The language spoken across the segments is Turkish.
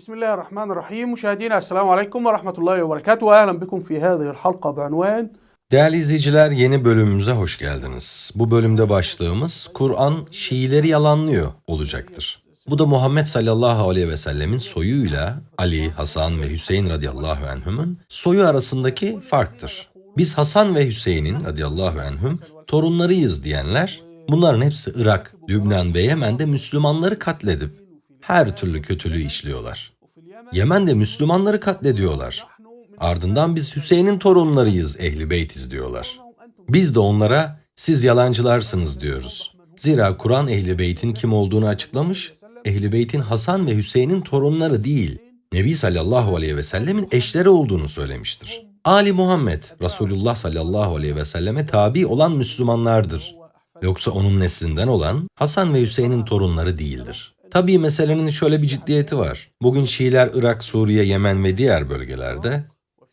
بسم الله الرحمن الرحيم مشاهدينا السلام عليكم ورحمة الله وبركاته وأهلا بكم في هذه الحلقة بعنوان Değerli izleyiciler yeni bölümümüze hoş geldiniz. Bu bölümde başlığımız Kur'an Şiileri yalanlıyor olacaktır. Bu da Muhammed sallallahu aleyhi ve sellemin soyuyla Ali, Hasan ve Hüseyin radıyallahu anhümün soyu arasındaki farktır. Biz Hasan ve Hüseyin'in radıyallahu anhüm torunlarıyız diyenler bunların hepsi Irak, Lübnan ve Yemen'de Müslümanları katledip her türlü kötülüğü işliyorlar. Yemen'de Müslümanları katlediyorlar. Ardından biz Hüseyin'in torunlarıyız, ehli beytiz diyorlar. Biz de onlara siz yalancılarsınız diyoruz. Zira Kur'an ehli beytin kim olduğunu açıklamış, ehli beytin Hasan ve Hüseyin'in torunları değil, Nebi sallallahu aleyhi ve sellemin eşleri olduğunu söylemiştir. Ali Muhammed, Resulullah sallallahu aleyhi ve selleme tabi olan Müslümanlardır. Yoksa onun neslinden olan Hasan ve Hüseyin'in torunları değildir. Tabii meselenin şöyle bir ciddiyeti var. Bugün Şiiler Irak, Suriye, Yemen ve diğer bölgelerde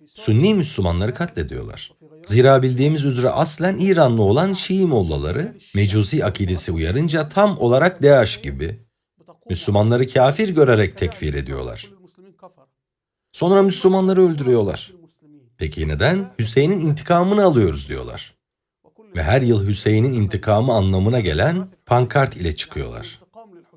Sünni Müslümanları katlediyorlar. Zira bildiğimiz üzere aslen İranlı olan Şii mollaları Mecusi akidesi uyarınca tam olarak DAEŞ gibi Müslümanları kafir görerek tekfir ediyorlar. Sonra Müslümanları öldürüyorlar. Peki neden? Hüseyin'in intikamını alıyoruz diyorlar. Ve her yıl Hüseyin'in intikamı anlamına gelen pankart ile çıkıyorlar.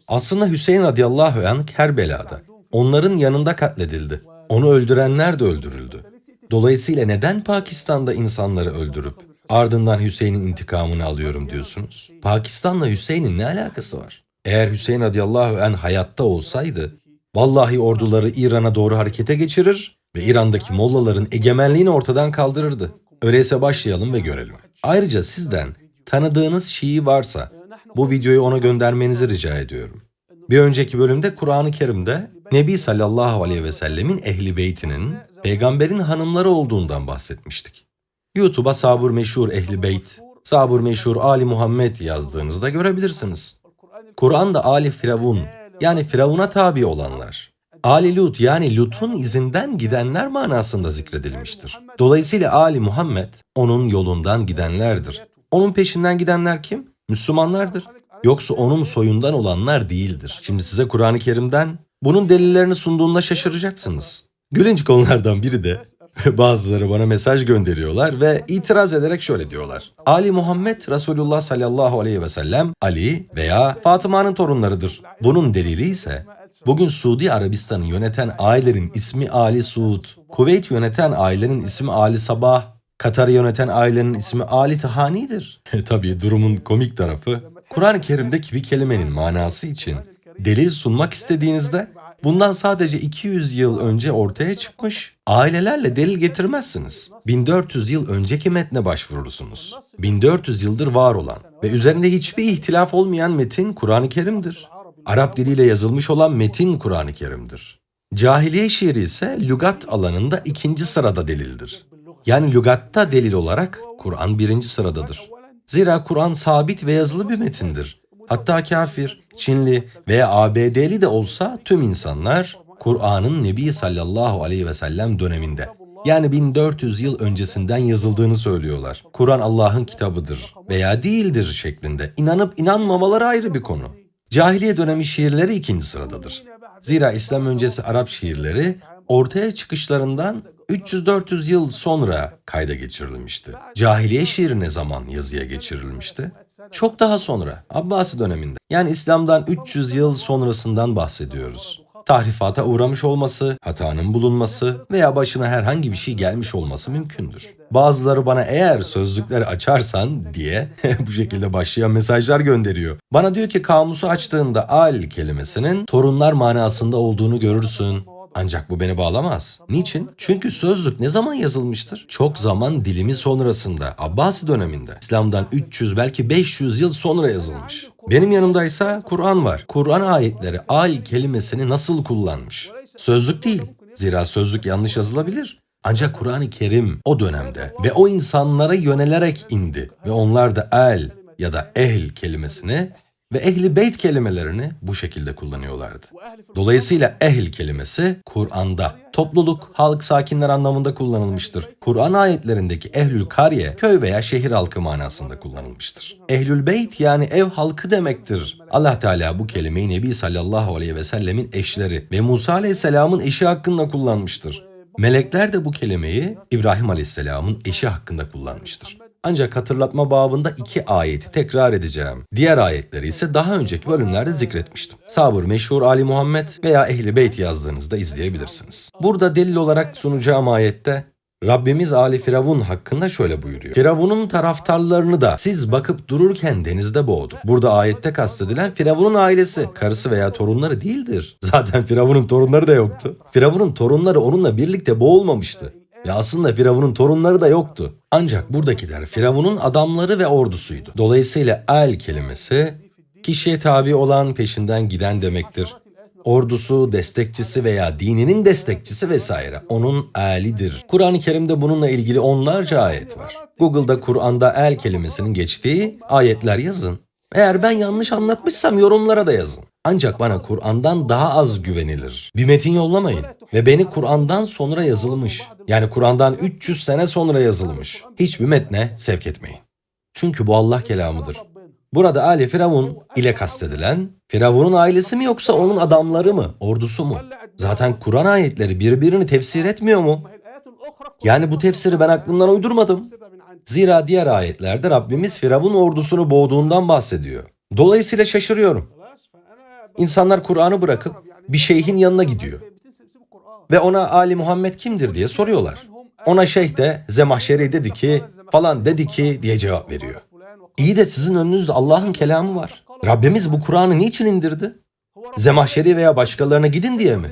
Aslında Hüseyin radıyallahu anh Kerbela'da. Onların yanında katledildi. Onu öldürenler de öldürüldü. Dolayısıyla neden Pakistan'da insanları öldürüp ardından Hüseyin'in intikamını alıyorum diyorsunuz? Pakistan'la Hüseyin'in ne alakası var? Eğer Hüseyin radıyallahu anh hayatta olsaydı vallahi orduları İran'a doğru harekete geçirir ve İran'daki mollaların egemenliğini ortadan kaldırırdı. Öyleyse başlayalım ve görelim. Ayrıca sizden tanıdığınız Şii varsa bu videoyu ona göndermenizi rica ediyorum. Bir önceki bölümde Kur'an-ı Kerim'de Nebi sallallahu aleyhi ve sellemin ehli beytinin peygamberin hanımları olduğundan bahsetmiştik. YouTube'a Sabur Meşhur Ehli Beyt, Sabur Meşhur Ali Muhammed yazdığınızda görebilirsiniz. Kur'an'da Ali Firavun yani Firavun'a tabi olanlar, Ali Lut yani Lut'un izinden gidenler manasında zikredilmiştir. Dolayısıyla Ali Muhammed onun yolundan gidenlerdir. Onun peşinden gidenler kim? Müslümanlardır. Yoksa onun soyundan olanlar değildir. Şimdi size Kur'an-ı Kerim'den bunun delillerini sunduğunda şaşıracaksınız. Gülünç konulardan biri de bazıları bana mesaj gönderiyorlar ve itiraz ederek şöyle diyorlar. Ali Muhammed Resulullah sallallahu aleyhi ve sellem Ali veya Fatıma'nın torunlarıdır. Bunun delili ise bugün Suudi Arabistan'ı yöneten ailelerin ismi Ali Suud, Kuveyt yöneten ailenin ismi Ali Sabah, Katar'ı yöneten ailenin ismi Ali Tahani'dir. Tabii durumun komik tarafı Kur'an-ı Kerim'deki bir kelimenin manası için delil sunmak istediğinizde bundan sadece 200 yıl önce ortaya çıkmış ailelerle delil getirmezsiniz. 1400 yıl önceki metne başvurursunuz. 1400 yıldır var olan ve üzerinde hiçbir ihtilaf olmayan metin Kur'an-ı Kerim'dir. Arap diliyle yazılmış olan metin Kur'an-ı Kerim'dir. Cahiliye şiiri ise lügat alanında ikinci sırada delildir. Yani lügatta delil olarak Kur'an birinci sıradadır. Zira Kur'an sabit ve yazılı bir metindir. Hatta kafir, Çinli veya ABD'li de olsa tüm insanlar Kur'an'ın Nebi sallallahu aleyhi ve sellem döneminde yani 1400 yıl öncesinden yazıldığını söylüyorlar. Kur'an Allah'ın kitabıdır veya değildir şeklinde. İnanıp inanmamaları ayrı bir konu. Cahiliye dönemi şiirleri ikinci sıradadır. Zira İslam öncesi Arap şiirleri ortaya çıkışlarından 300-400 yıl sonra kayda geçirilmişti. Cahiliye şiiri ne zaman yazıya geçirilmişti? Çok daha sonra, Abbasi döneminde. Yani İslam'dan 300 yıl sonrasından bahsediyoruz. Tahrifata uğramış olması, hatanın bulunması veya başına herhangi bir şey gelmiş olması mümkündür. Bazıları bana eğer sözlükleri açarsan diye bu şekilde başlayan mesajlar gönderiyor. Bana diyor ki kamusu açtığında al kelimesinin torunlar manasında olduğunu görürsün. Ancak bu beni bağlamaz. Niçin? Çünkü sözlük ne zaman yazılmıştır? Çok zaman dilimi sonrasında, Abbasi döneminde. İslam'dan 300 belki 500 yıl sonra yazılmış. Benim yanımdaysa Kur'an var. Kur'an ayetleri al kelimesini nasıl kullanmış? Sözlük değil. Zira sözlük yanlış yazılabilir. Ancak Kur'an-ı Kerim o dönemde ve o insanlara yönelerek indi ve onlar da el ya da ehl kelimesini ve ehli beyt kelimelerini bu şekilde kullanıyorlardı. Dolayısıyla ehl kelimesi Kur'an'da topluluk, halk, sakinler anlamında kullanılmıştır. Kur'an ayetlerindeki ehlül kariye köy veya şehir halkı manasında kullanılmıştır. Ehlül beyt yani ev halkı demektir. Allah Teala bu kelimeyi Nebi sallallahu aleyhi ve sellemin eşleri ve Musa aleyhisselamın eşi hakkında kullanmıştır. Melekler de bu kelimeyi İbrahim aleyhisselamın eşi hakkında kullanmıştır. Ancak hatırlatma babında iki ayeti tekrar edeceğim. Diğer ayetleri ise daha önceki bölümlerde zikretmiştim. Sabır Meşhur Ali Muhammed veya Ehli Beyt yazdığınızda izleyebilirsiniz. Burada delil olarak sunacağım ayette Rabbimiz Ali Firavun hakkında şöyle buyuruyor. Firavun'un taraftarlarını da siz bakıp dururken denizde boğdu. Burada ayette kastedilen Firavun'un ailesi, karısı veya torunları değildir. Zaten Firavun'un torunları da yoktu. Firavun'un torunları onunla birlikte boğulmamıştı. Ve aslında Firavun'un torunları da yoktu. Ancak buradakiler Firavun'un adamları ve ordusuydu. Dolayısıyla el kelimesi kişiye tabi olan peşinden giden demektir. Ordusu, destekçisi veya dininin destekçisi vesaire onun elidir. Kur'an-ı Kerim'de bununla ilgili onlarca ayet var. Google'da Kur'an'da el kelimesinin geçtiği ayetler yazın. Eğer ben yanlış anlatmışsam yorumlara da yazın. Ancak bana Kur'an'dan daha az güvenilir. Bir metin yollamayın. Ve beni Kur'an'dan sonra yazılmış. Yani Kur'an'dan 300 sene sonra yazılmış. Hiçbir metne sevk etmeyin. Çünkü bu Allah kelamıdır. Burada Ali Firavun ile kastedilen Firavun'un ailesi mi yoksa onun adamları mı, ordusu mu? Zaten Kur'an ayetleri birbirini tefsir etmiyor mu? Yani bu tefsiri ben aklımdan uydurmadım. Zira diğer ayetlerde Rabbimiz Firavun ordusunu boğduğundan bahsediyor. Dolayısıyla şaşırıyorum. İnsanlar Kur'an'ı bırakıp bir şeyhin yanına gidiyor. Ve ona Ali Muhammed kimdir diye soruyorlar. Ona şeyh de Zemahşeri dedi ki falan dedi ki diye cevap veriyor. İyi de sizin önünüzde Allah'ın kelamı var. Rabbimiz bu Kur'an'ı niçin indirdi? Zemahşeri veya başkalarına gidin diye mi?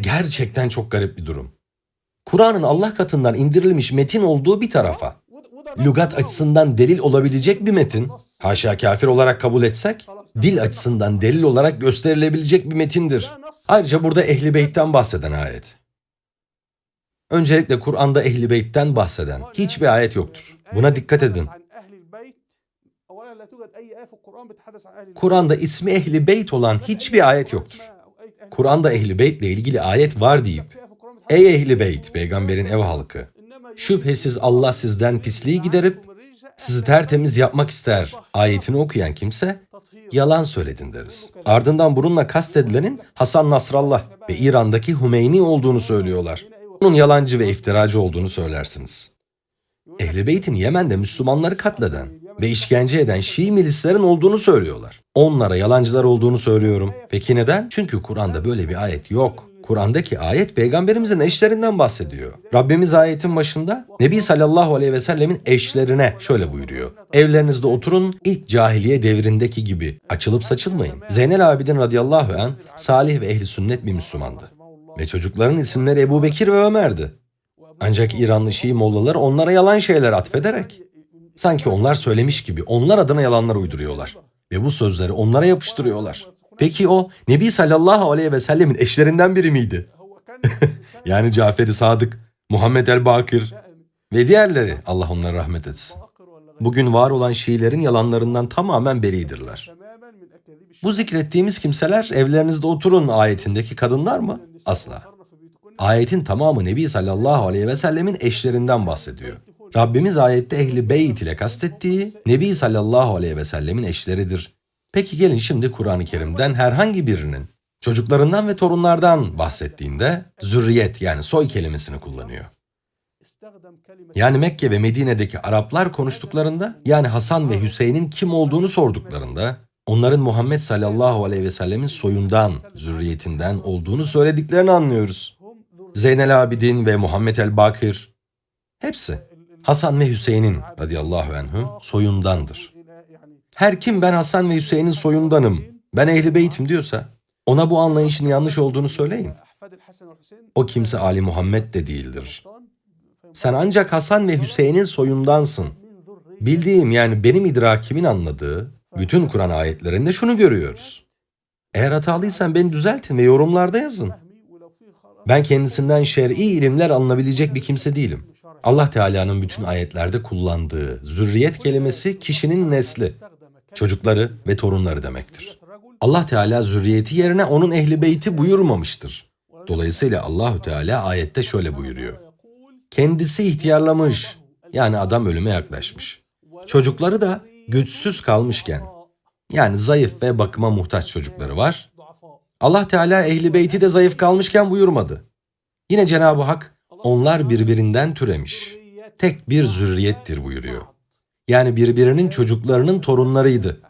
Gerçekten çok garip bir durum. Kur'an'ın Allah katından indirilmiş metin olduğu bir tarafa, lügat açısından delil olabilecek bir metin, haşa kafir olarak kabul etsek, dil açısından delil olarak gösterilebilecek bir metindir. Ayrıca burada Ehli Beyt'ten bahseden ayet. Öncelikle Kur'an'da Ehli Beyt'ten bahseden hiçbir ayet yoktur. Buna dikkat edin. Kur'an'da ismi Ehli Beyt olan hiçbir ayet yoktur. Kur'an'da Ehli Beyt ile ilgili ayet var deyip, Ey Ehli Beyt, peygamberin ev halkı, şüphesiz Allah sizden pisliği giderip sizi tertemiz yapmak ister ayetini okuyan kimse yalan söyledin deriz. Ardından bununla kastedilenin Hasan Nasrallah ve İran'daki Hümeyni olduğunu söylüyorlar. Onun yalancı ve iftiracı olduğunu söylersiniz. Ehl-i Beyt'in Yemen'de Müslümanları katleden ve işkence eden Şii milislerin olduğunu söylüyorlar. Onlara yalancılar olduğunu söylüyorum. Peki neden? Çünkü Kur'an'da böyle bir ayet yok. Kur'an'daki ayet peygamberimizin eşlerinden bahsediyor. Rabbimiz ayetin başında Nebi sallallahu aleyhi ve sellemin eşlerine şöyle buyuruyor. Evlerinizde oturun ilk cahiliye devrindeki gibi açılıp saçılmayın. Zeynel Abidin radıyallahu an salih ve ehli sünnet bir Müslümandı. Ve çocukların isimleri Ebu Bekir ve Ömer'di. Ancak İranlı Şii mollalar onlara yalan şeyler atfederek sanki onlar söylemiş gibi onlar adına yalanlar uyduruyorlar. Ve bu sözleri onlara yapıştırıyorlar. Peki o Nebi sallallahu aleyhi ve sellemin eşlerinden biri miydi? yani Cafer-i Sadık, Muhammed el-Bakir ve diğerleri Allah onlara rahmet etsin. Bugün var olan Şiilerin yalanlarından tamamen beridirler. Bu zikrettiğimiz kimseler evlerinizde oturun ayetindeki kadınlar mı? Asla. Ayetin tamamı Nebi sallallahu aleyhi ve sellemin eşlerinden bahsediyor. Rabbimiz ayette ehli beyt ile kastettiği Nebi sallallahu aleyhi ve sellemin eşleridir. Peki gelin şimdi Kur'an-ı Kerim'den herhangi birinin çocuklarından ve torunlardan bahsettiğinde zürriyet yani soy kelimesini kullanıyor. Yani Mekke ve Medine'deki Araplar konuştuklarında yani Hasan ve Hüseyin'in kim olduğunu sorduklarında onların Muhammed sallallahu aleyhi ve sellemin soyundan, zürriyetinden olduğunu söylediklerini anlıyoruz. Zeynel Abidin ve Muhammed el-Bakir hepsi Hasan ve Hüseyin'in radıyallahu anhüm soyundandır. Her kim ben Hasan ve Hüseyin'in soyundanım, ben ehli beytim diyorsa ona bu anlayışın yanlış olduğunu söyleyin. O kimse Ali Muhammed de değildir. Sen ancak Hasan ve Hüseyin'in soyundansın. Bildiğim yani benim idrakimin anladığı bütün Kur'an ayetlerinde şunu görüyoruz. Eğer hatalıysan beni düzeltin ve yorumlarda yazın. Ben kendisinden şer'i ilimler alınabilecek bir kimse değilim. Allah Teala'nın bütün ayetlerde kullandığı zürriyet kelimesi kişinin nesli. çocukları ve torunları demektir. Allah Teala zürriyeti yerine onun ehli beyti buyurmamıştır. Dolayısıyla Allahü Teala ayette şöyle buyuruyor. Kendisi ihtiyarlamış, yani adam ölüme yaklaşmış. Çocukları da güçsüz kalmışken, yani zayıf ve bakıma muhtaç çocukları var. Allah Teala ehli beyti de zayıf kalmışken buyurmadı. Yine Cenab-ı Hak onlar birbirinden türemiş. Tek bir zürriyettir buyuruyor. Yani birbirinin çocuklarının torunlarıydı.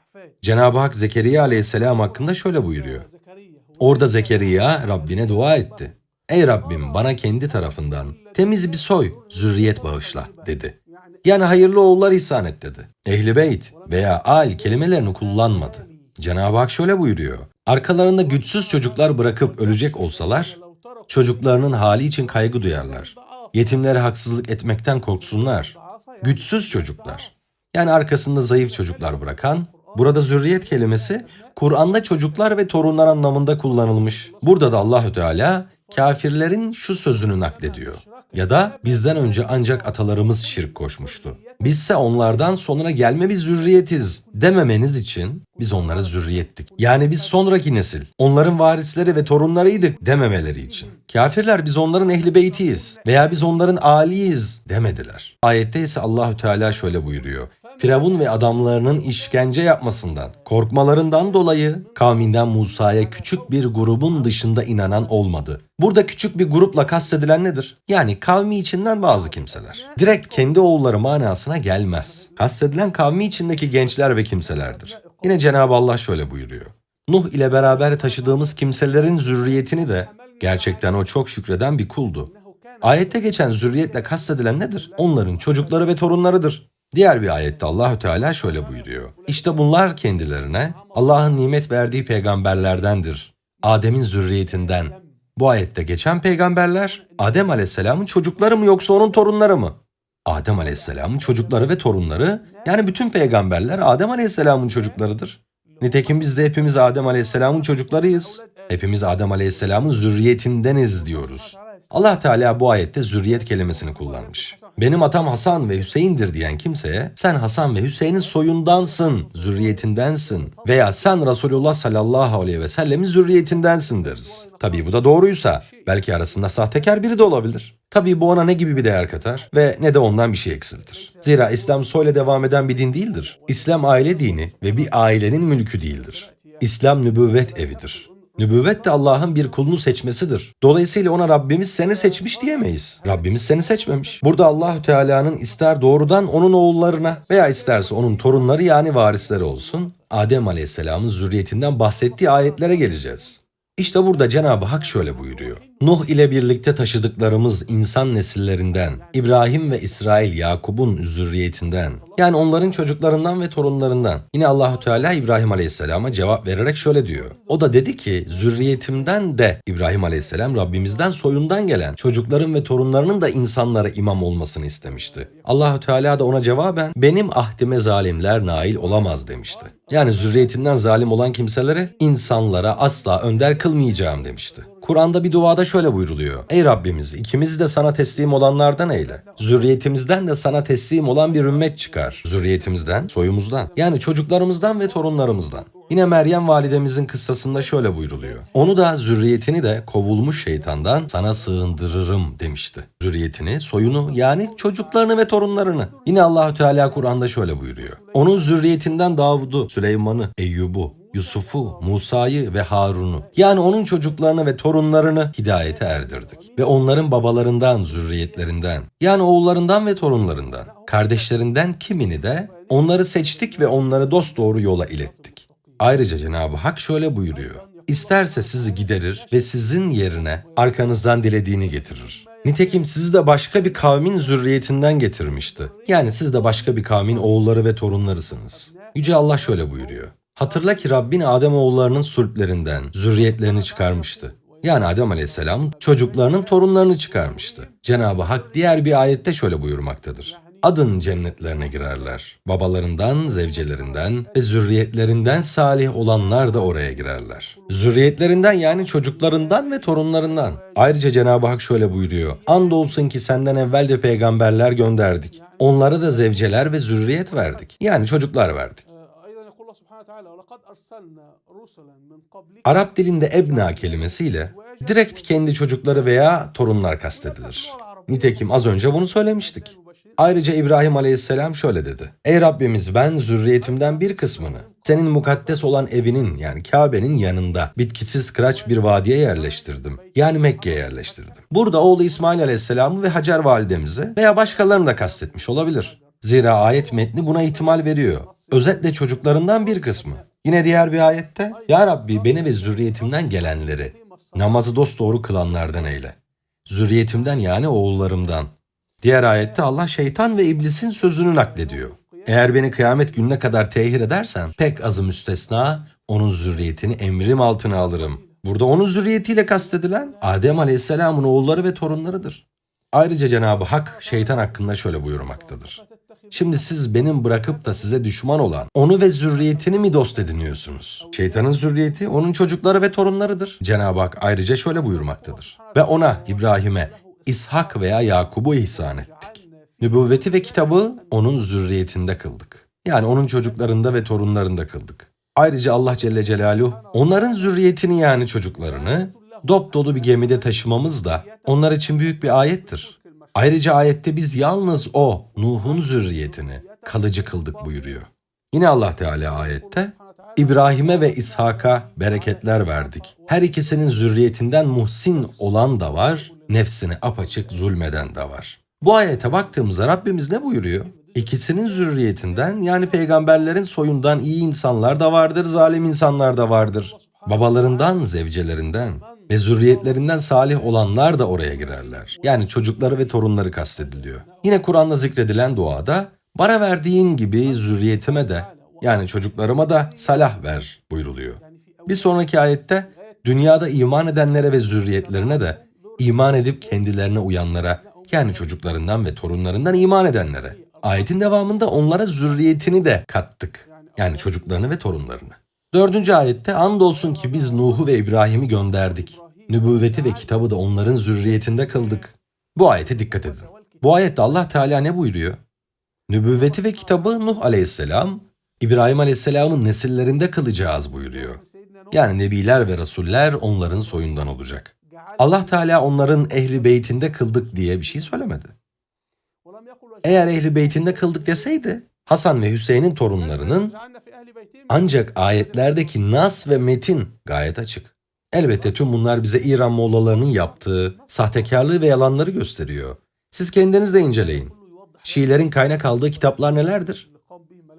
Cenab-ı Hak Zekeriya aleyhisselam hakkında şöyle buyuruyor. Orada Zekeriya Rabbine dua etti. Ey Rabbim bana kendi tarafından temiz bir soy, zürriyet bağışla dedi. Yani hayırlı oğullar ihsan et dedi. Ehli beyt veya al kelimelerini kullanmadı. Cenab-ı Hak şöyle buyuruyor. Arkalarında güçsüz çocuklar bırakıp ölecek olsalar, çocuklarının hali için kaygı duyarlar. Yetimlere haksızlık etmekten korksunlar. Güçsüz çocuklar. Yani arkasında zayıf çocuklar bırakan, burada zürriyet kelimesi Kur'an'da çocuklar ve torunlar anlamında kullanılmış. Burada da Allahü Teala kafirlerin şu sözünü naklediyor. Ya da bizden önce ancak atalarımız şirk koşmuştu. Bizse onlardan sonra gelme bir zürriyetiz dememeniz için biz onlara zürriyettik. Yani biz sonraki nesil, onların varisleri ve torunlarıydık dememeleri için. Kafirler biz onların ehli beytiyiz veya biz onların aliyiz demediler. Ayette ise Allahü Teala şöyle buyuruyor. Firavun ve adamlarının işkence yapmasından, korkmalarından dolayı kavminden Musa'ya küçük bir grubun dışında inanan olmadı. Burada küçük bir grupla kastedilen nedir? Yani kavmi içinden bazı kimseler. Direkt kendi oğulları manasına gelmez. Kastedilen kavmi içindeki gençler ve kimselerdir. Yine Cenab-ı Allah şöyle buyuruyor. Nuh ile beraber taşıdığımız kimselerin zürriyetini de gerçekten o çok şükreden bir kuldu. Ayette geçen zürriyetle kastedilen nedir? Onların çocukları ve torunlarıdır. Diğer bir ayette Allahü Teala şöyle buyuruyor. İşte bunlar kendilerine Allah'ın nimet verdiği peygamberlerdendir. Adem'in zürriyetinden. Bu ayette geçen peygamberler Adem Aleyhisselam'ın çocukları mı yoksa onun torunları mı? Adem Aleyhisselam'ın çocukları ve torunları yani bütün peygamberler Adem Aleyhisselam'ın çocuklarıdır. Nitekim biz de hepimiz Adem Aleyhisselam'ın çocuklarıyız. Hepimiz Adem Aleyhisselam'ın zürriyetindeniz diyoruz. Allah Teala bu ayette zürriyet kelimesini kullanmış. Benim atam Hasan ve Hüseyin'dir diyen kimseye sen Hasan ve Hüseyin'in soyundansın, zürriyetindensin veya sen Resulullah sallallahu aleyhi ve sellemin zürriyetindensin deriz. Tabii bu da doğruysa belki arasında sahtekar biri de olabilir. Tabii bu ona ne gibi bir değer katar ve ne de ondan bir şey eksiltir. Zira İslam soyla devam eden bir din değildir. İslam aile dini ve bir ailenin mülkü değildir. İslam nübüvvet evidir. Nübüvvet de Allah'ın bir kulunu seçmesidir. Dolayısıyla ona Rabbimiz seni seçmiş diyemeyiz. Rabbimiz seni seçmemiş. Burada Allahü Teala'nın ister doğrudan onun oğullarına veya isterse onun torunları yani varisleri olsun Adem Aleyhisselam'ın zürriyetinden bahsettiği ayetlere geleceğiz. İşte burada Cenab-ı Hak şöyle buyuruyor. Nuh ile birlikte taşıdıklarımız insan nesillerinden, İbrahim ve İsrail Yakub'un zürriyetinden, yani onların çocuklarından ve torunlarından. Yine Allahü Teala İbrahim Aleyhisselam'a cevap vererek şöyle diyor. O da dedi ki zürriyetimden de İbrahim Aleyhisselam Rabbimizden soyundan gelen çocukların ve torunlarının da insanlara imam olmasını istemişti. Allahü Teala da ona cevaben benim ahdime zalimler nail olamaz demişti. Yani zürriyetinden zalim olan kimselere insanlara asla önder kılmayacağım demişti. Kur'an'da bir duada şöyle buyruluyor. Ey Rabbimiz ikimizi de sana teslim olanlardan eyle. Zürriyetimizden de sana teslim olan bir ümmet çıkar. Zürriyetimizden, soyumuzdan. Yani çocuklarımızdan ve torunlarımızdan. Yine Meryem validemizin kıssasında şöyle buyruluyor. Onu da zürriyetini de kovulmuş şeytandan sana sığındırırım demişti. Zürriyetini, soyunu yani çocuklarını ve torunlarını. Yine Allahü Teala Kur'an'da şöyle buyuruyor. Onun zürriyetinden Davud'u, Süleyman'ı, Eyyub'u, Yusuf'u, Musa'yı ve Harun'u yani onun çocuklarını ve torunlarını hidayete erdirdik. Ve onların babalarından, zürriyetlerinden yani oğullarından ve torunlarından, kardeşlerinden kimini de onları seçtik ve onları dosdoğru yola ilettik. Ayrıca Cenab-ı Hak şöyle buyuruyor. İsterse sizi giderir ve sizin yerine arkanızdan dilediğini getirir. Nitekim sizi de başka bir kavmin zürriyetinden getirmişti. Yani siz de başka bir kavmin oğulları ve torunlarısınız. Yüce Allah şöyle buyuruyor. Hatırla ki Rabbin Adem oğullarının sulplerinden zürriyetlerini çıkarmıştı. Yani Adem Aleyhisselam çocuklarının torunlarını çıkarmıştı. Cenab-ı Hak diğer bir ayette şöyle buyurmaktadır. Adın cennetlerine girerler. Babalarından, zevcelerinden ve zürriyetlerinden salih olanlar da oraya girerler. Zürriyetlerinden yani çocuklarından ve torunlarından. Ayrıca Cenab-ı Hak şöyle buyuruyor. Andolsun ki senden evvel de peygamberler gönderdik. Onlara da zevceler ve zürriyet verdik. Yani çocuklar verdik. Arap dilinde ebna kelimesiyle direkt kendi çocukları veya torunlar kastedilir. Nitekim az önce bunu söylemiştik. Ayrıca İbrahim Aleyhisselam şöyle dedi. Ey Rabbimiz ben zürriyetimden bir kısmını senin mukaddes olan evinin yani Kabe'nin yanında bitkisiz kıraç bir vadiye yerleştirdim. Yani Mekke'ye yerleştirdim. Burada oğlu İsmail Aleyhisselam'ı ve Hacer validemizi veya başkalarını da kastetmiş olabilir. Zira ayet metni buna ihtimal veriyor. Özetle çocuklarından bir kısmı. Yine diğer bir ayette Ya Rabbi beni ve zürriyetimden gelenleri namazı dosdoğru kılanlardan eyle. Zürriyetimden yani oğullarımdan. Diğer ayette Allah şeytan ve iblisin sözünü naklediyor. Eğer beni kıyamet gününe kadar tehir edersen pek azı müstesna onun zürriyetini emrim altına alırım. Burada onun zürriyetiyle kastedilen Adem Aleyhisselam'ın oğulları ve torunlarıdır. Ayrıca Cenab-ı Hak şeytan hakkında şöyle buyurmaktadır. Şimdi siz benim bırakıp da size düşman olan onu ve zürriyetini mi dost ediniyorsunuz? Şeytanın zürriyeti onun çocukları ve torunlarıdır. Cenab-ı Hak ayrıca şöyle buyurmaktadır. Ve ona İbrahim'e İshak veya Yakub'u ihsan ettik. Nübüvveti ve kitabı onun zürriyetinde kıldık. Yani onun çocuklarında ve torunlarında kıldık. Ayrıca Allah Celle Celaluhu onların zürriyetini yani çocuklarını dop dolu bir gemide taşımamız da onlar için büyük bir ayettir. Ayrıca ayette biz yalnız o Nuh'un zürriyetini kalıcı kıldık buyuruyor. Yine Allah Teala ayette İbrahim'e ve İshak'a bereketler verdik. Her ikisinin zürriyetinden muhsin olan da var, nefsini apaçık zulmeden de var. Bu ayete baktığımızda Rabbimiz ne buyuruyor? İkisinin zürriyetinden yani peygamberlerin soyundan iyi insanlar da vardır, zalim insanlar da vardır. Babalarından, zevcelerinden ve zürriyetlerinden salih olanlar da oraya girerler. Yani çocukları ve torunları kastediliyor. Yine Kur'an'da zikredilen duada bana verdiğin gibi zürriyetime de yani çocuklarıma da salah ver buyruluyor. Bir sonraki ayette dünyada iman edenlere ve zürriyetlerine de iman edip kendilerine uyanlara yani çocuklarından ve torunlarından iman edenlere. Ayetin devamında onlara zürriyetini de kattık. Yani çocuklarını ve torunlarını. Dördüncü ayette andolsun ki biz Nuh'u ve İbrahim'i gönderdik. Nübüvveti ve kitabı da onların zürriyetinde kıldık. Bu ayete dikkat edin. Bu ayette Allah Teala ne buyuruyor? Nübüvveti ve kitabı Nuh aleyhisselam, İbrahim aleyhisselamın nesillerinde kılacağız buyuruyor. Yani nebiler ve rasuller onların soyundan olacak. Allah Teala onların ehli beytinde kıldık diye bir şey söylemedi. Eğer ehli beytinde kıldık deseydi Hasan ve Hüseyin'in torunlarının ancak ayetlerdeki nas ve metin gayet açık. Elbette tüm bunlar bize İran Mollalarının yaptığı sahtekarlığı ve yalanları gösteriyor. Siz kendiniz de inceleyin. Şiilerin kaynak aldığı kitaplar nelerdir?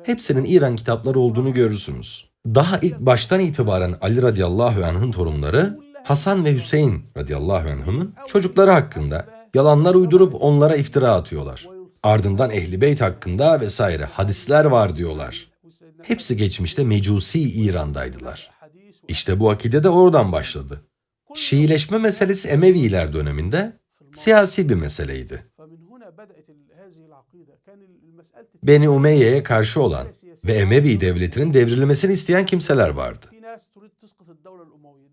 Hepsinin İran kitapları olduğunu görürsünüz. Daha ilk baştan itibaren Ali radıyallahu anh'ın torunları Hasan ve Hüseyin radıyallahu anh'ın çocukları hakkında yalanlar uydurup onlara iftira atıyorlar. Ardından Ehli Beyt hakkında vesaire hadisler var diyorlar. Hepsi geçmişte Mecusi İran'daydılar. İşte bu akide de oradan başladı. Şiileşme meselesi Emeviler döneminde siyasi bir meseleydi. Beni Umeyye'ye karşı olan ve Emevi devletinin devrilmesini isteyen kimseler vardı.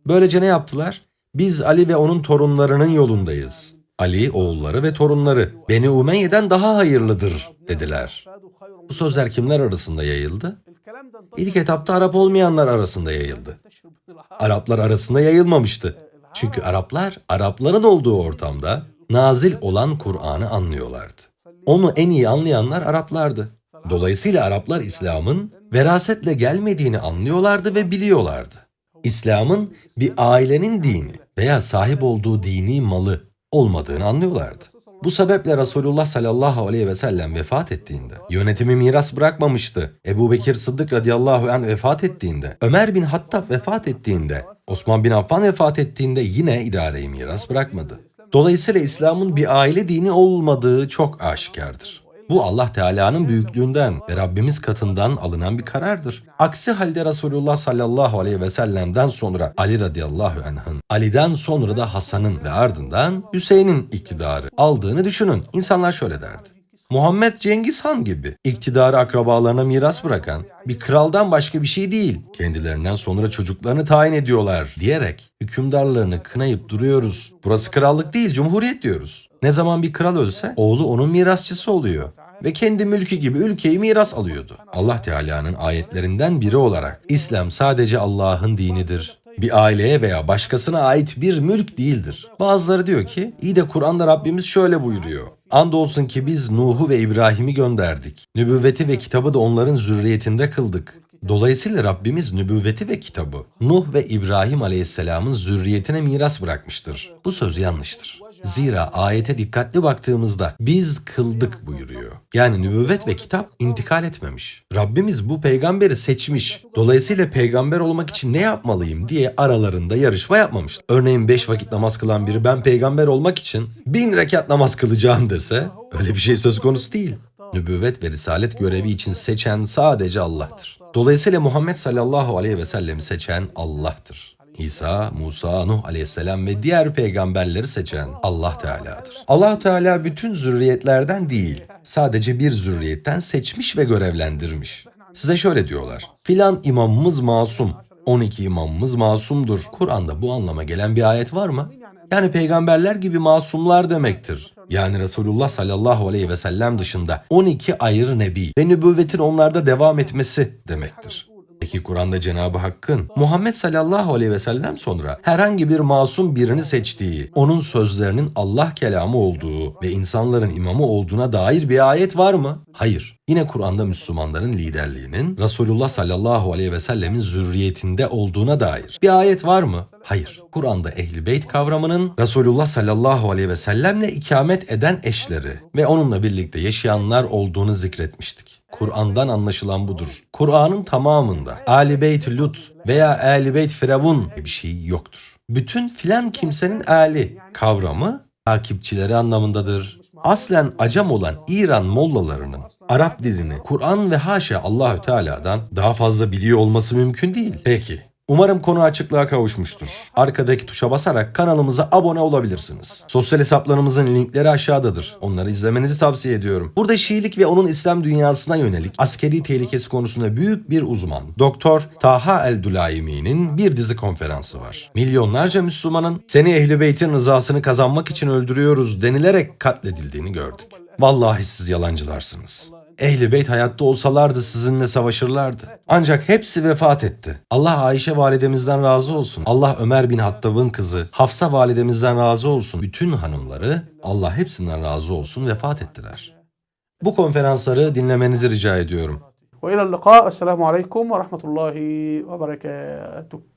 Böylece ne yaptılar? Biz Ali ve onun torunlarının yolundayız. Ali, oğulları ve torunları Beni Umeyye'den daha hayırlıdır dediler. Bu sözler kimler arasında yayıldı? İlk etapta Arap olmayanlar arasında yayıldı. Araplar arasında yayılmamıştı. Çünkü Araplar, Arapların olduğu ortamda nazil olan Kur'an'ı anlıyorlardı. Onu en iyi anlayanlar Araplardı. Dolayısıyla Araplar İslam'ın verasetle gelmediğini anlıyorlardı ve biliyorlardı. İslam'ın bir ailenin dini veya sahip olduğu dini malı olmadığını anlıyorlardı. Bu sebeple Resulullah sallallahu aleyhi ve sellem vefat ettiğinde yönetimi miras bırakmamıştı. Ebu Bekir Sıddık radıyallahu anh vefat ettiğinde, Ömer bin Hattab vefat ettiğinde, Osman bin Affan vefat ettiğinde yine idareyi miras bırakmadı. Dolayısıyla İslam'ın bir aile dini olmadığı çok aşikardır. Bu Allah Teala'nın büyüklüğünden ve Rabbimiz katından alınan bir karardır. Aksi halde Resulullah sallallahu aleyhi ve sellem'den sonra Ali radıyallahu anh'ın, Ali'den sonra da Hasan'ın ve ardından Hüseyin'in iktidarı aldığını düşünün. İnsanlar şöyle derdi. Muhammed Cengiz Han gibi iktidarı akrabalarına miras bırakan bir kraldan başka bir şey değil. Kendilerinden sonra çocuklarını tayin ediyorlar diyerek hükümdarlarını kınayıp duruyoruz. Burası krallık değil, cumhuriyet diyoruz. Ne zaman bir kral ölse oğlu onun mirasçısı oluyor ve kendi mülkü gibi ülkeyi miras alıyordu. Allah Teala'nın ayetlerinden biri olarak İslam sadece Allah'ın dinidir. Bir aileye veya başkasına ait bir mülk değildir. Bazıları diyor ki, iyi de Kur'an'da Rabbimiz şöyle buyuruyor. Andolsun ki biz Nuh'u ve İbrahim'i gönderdik. Nübüvveti ve kitabı da onların zürriyetinde kıldık. Dolayısıyla Rabbimiz nübüvveti ve kitabı Nuh ve İbrahim Aleyhisselam'ın zürriyetine miras bırakmıştır. Bu söz yanlıştır. Zira ayete dikkatli baktığımızda biz kıldık buyuruyor. Yani nübüvvet ve kitap intikal etmemiş. Rabbimiz bu peygamberi seçmiş. Dolayısıyla peygamber olmak için ne yapmalıyım diye aralarında yarışma yapmamış. Örneğin 5 vakit namaz kılan biri ben peygamber olmak için bin rekat namaz kılacağım dese öyle bir şey söz konusu değil. Nübüvvet ve risalet görevi için seçen sadece Allah'tır. Dolayısıyla Muhammed sallallahu aleyhi ve sellemi seçen Allah'tır. İsa, Musa, Nuh aleyhisselam ve diğer peygamberleri seçen Allah Teala'dır. Allah Teala bütün zürriyetlerden değil, sadece bir zürriyetten seçmiş ve görevlendirmiş. Size şöyle diyorlar. Filan imamımız masum. 12 imamımız masumdur. Kur'an'da bu anlama gelen bir ayet var mı? Yani peygamberler gibi masumlar demektir. Yani Resulullah sallallahu aleyhi ve sellem dışında 12 ayrı nebi ve nübüvvetin onlarda devam etmesi demektir. Peki Kur'an'da Cenab-ı Hakk'ın Muhammed sallallahu aleyhi ve sellem sonra herhangi bir masum birini seçtiği, onun sözlerinin Allah kelamı olduğu ve insanların imamı olduğuna dair bir ayet var mı? Hayır. Yine Kur'an'da Müslümanların liderliğinin Resulullah sallallahu aleyhi ve sellemin zürriyetinde olduğuna dair bir ayet var mı? Hayır. Kur'an'da Ehl-i Beyt kavramının Resulullah sallallahu aleyhi ve sellemle ikamet eden eşleri ve onunla birlikte yaşayanlar olduğunu zikretmiştik. Kur'an'dan anlaşılan budur. Kur'an'ın tamamında Ali Beyt Lut veya Ali Beyt Firavun bir şey yoktur. Bütün filan kimsenin Ali kavramı takipçileri anlamındadır. Aslen acam olan İran mollalarının Arap dilini Kur'an ve haşa Allahü Teala'dan daha fazla biliyor olması mümkün değil. Peki Umarım konu açıklığa kavuşmuştur. Arkadaki tuşa basarak kanalımıza abone olabilirsiniz. Sosyal hesaplarımızın linkleri aşağıdadır. Onları izlemenizi tavsiye ediyorum. Burada Şiilik ve onun İslam dünyasına yönelik askeri tehlikesi konusunda büyük bir uzman, Doktor Taha El-Dulaimi'nin bir dizi konferansı var. Milyonlarca Müslümanın seni Ehl-i Beyt'in rızasını kazanmak için öldürüyoruz denilerek katledildiğini gördük. Vallahi siz yalancılarsınız. Ehl-i Beyt hayatta olsalardı sizinle savaşırlardı. Ancak hepsi vefat etti. Allah Ayşe validemizden razı olsun. Allah Ömer bin Hattab'ın kızı Hafsa validemizden razı olsun. Bütün hanımları Allah hepsinden razı olsun vefat ettiler. Bu konferansları dinlemenizi rica ediyorum. Ve ilahe Esselamu Aleyküm ve Rahmetullahi ve Berekatuhu.